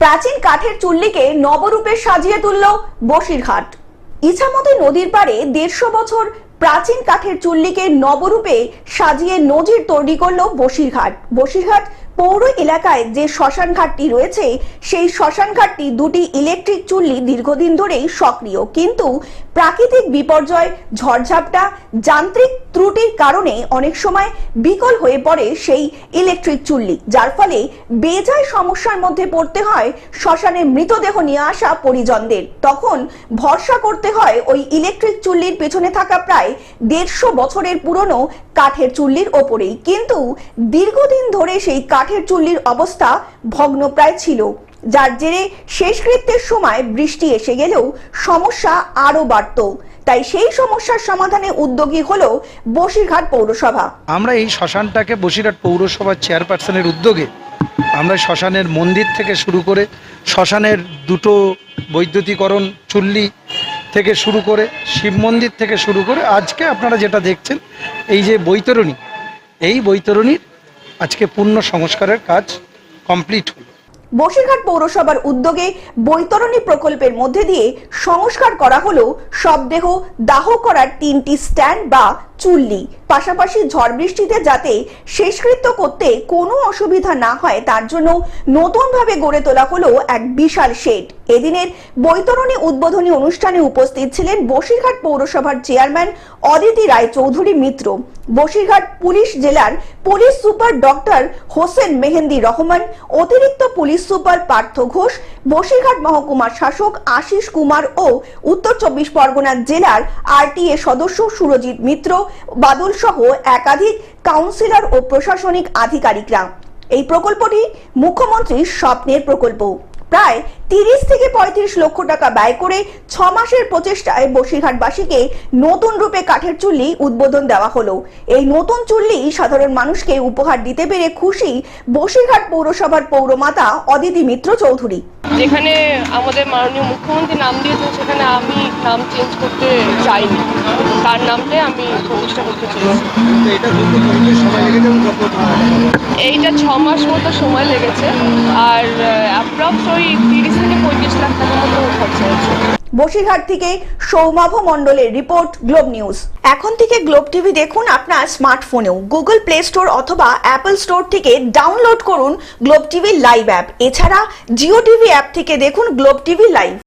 প্রাচীন কাঠের চুল্লিকে নবরূপে সাজিয়ে তুলল বসিরহাট। ইছামতি নদীর পারে দেড়শো বছর প্রাচীন কাঠের চুল্লিকে নবরূপে সাজিয়ে নজির তৈরি করল বসিরহাট। বসিরহাট পৌর এলাকায় যে শ্মশান ঘাটটি রয়েছে, সেই শ্মশান ঘাটটি দুটি ইলেকট্রিক চুল্লি দীর্ঘদিন ধরেই সক্রিয়। কিন্তু প্রাকৃতিক বিপর্যয়, ঝড়ঝাপটা, যান্ত্রিক ত্রুটির কারণে অনেক সময় বিকল হয়ে পড়ে সেই ইলেকট্রিক চুল্লি, যার ফলে বেজায় সমস্যার মধ্যে পড়তে হয় শ্মশানে মৃতদেহ নিয়ে আসা পরিজনদের। তখন ভরসা করতে হয় ওই ইলেকট্রিক চুল্লির পেছনে থাকা প্রায় দেড়শো বছরের পুরনো কাঠের চুল্লির ওপরেই। কিন্তু দীর্ঘদিন ধরে সেই কাঠের চুল্লির অবস্থা ভগ্নপ্রায় ছিল। যার জেরে শেষকৃত্যের সময় বৃষ্টি এসে গেলেও সমস্যা আরও বাড়ত। তাই সেই সমস্যার সমাধানে উদ্যোগী হলো বসিরঘাট পৌরসভা। আমরা এই শ্মশানটাকে বসিরহাট পৌরসভার চেয়ারপারসনের উদ্যোগে আমরা শ্মশানের মন্দির থেকে শুরু করে শ্মশানের দুটো বৈদ্যুতিকরণ চুল্লি থেকে শুরু করে শিব মন্দির থেকে শুরু করে আজকে আপনারা যেটা দেখছেন, এই যে বৈতরণী, এই বৈতরণীর আজকে পূর্ণ সংস্কারের কাজ কমপ্লিট হলো। বসিরহাট পৌরসভার উদ্যোগে বৈতরণী প্রকল্পের মধ্যে দিয়ে সংস্কার করা হলো শবদেহ দাহ করার তিনটি স্ট্যান্ড বা চুল্লি। পাশাপাশি ঝড় বৃষ্টিতে যাতে শেষকৃত্য করতে কোনো অসুবিধা না হয়, তার জন্য নতুনভাবে গড়ে তোলা হলো এক বিশাল শেড। এদিনের বৈতরণী উদ্বোধনী অনুষ্ঠানে উপস্থিত ছিলেন বসিরহাট পৌরসভার চেয়ারম্যান অদিতি রায় চৌধুরী মিত্র। বসিরহাট পুলিশ জেলার police super doctor Hossain Mehendi Rahman, অতিরিক্ত পুলিশ সুপার পার্থ ঘোষ বসিরহাট মহকুমার শাসক আশিস কুমার ও উত্তর চব্বিশ পরগনা জেলার আরটিএ সদস্য সুরজিৎ মিত্র, বাদল সহ একাধিক কাউন্সিলর ও প্রশাসনিক আধিকারিকরা। এই প্রকল্পটি মুখ্যমন্ত্রীর স্বপ্নের প্রকল্প। প্রায় তিরিশ থেকে পঁয়ত্রিশ লক্ষ টাকা ব্যয় করে ছ মাসের প্রচেষ্টায় বসিরহাটবাসীকে নতুন রূপে কাঠের চুল্লি উদ্বোধন দেওয়া হলো। এই নতুন চুল্লি সাধারণ মানুষকে উপহার দিতে পেরে খুশি বসিরহাট পৌরসভার পৌরমাতা অদিতি মিত্র চৌধুরী। যেখানে আমাদের মাননীয় মুখ্যমন্ত্রী নাম দিয়েছেন সেখানে আমি নাম চেঞ্জ করতে চাইনি। তার নামটাই আমি প্রতিষ্ঠা করতে চেয়েছি এইটা ছ মাস মতো সময় লেগেছে আর অ্যাপ্রক্স ওই তিরিশ থেকে পঁয়ত্রিশ লাখ টাকা মতো খরচা হয়েছে। বসিরহাট থেকে সৌমাভ মণ্ডলের রিপোর্ট, গ্লোব নিউজ। এখন থেকে গ্লোব টিভি দেখুন আপনার স্মার্টফোনেও। গুগল প্লে স্টোর অথবা অ্যাপল স্টোর থেকে ডাউনলোড করুন গ্লোব টিভি লাইভ অ্যাপ। এছাড়া জিও টিভি অ্যাপ থেকে দেখুন গ্লোব টিভি লাইভ।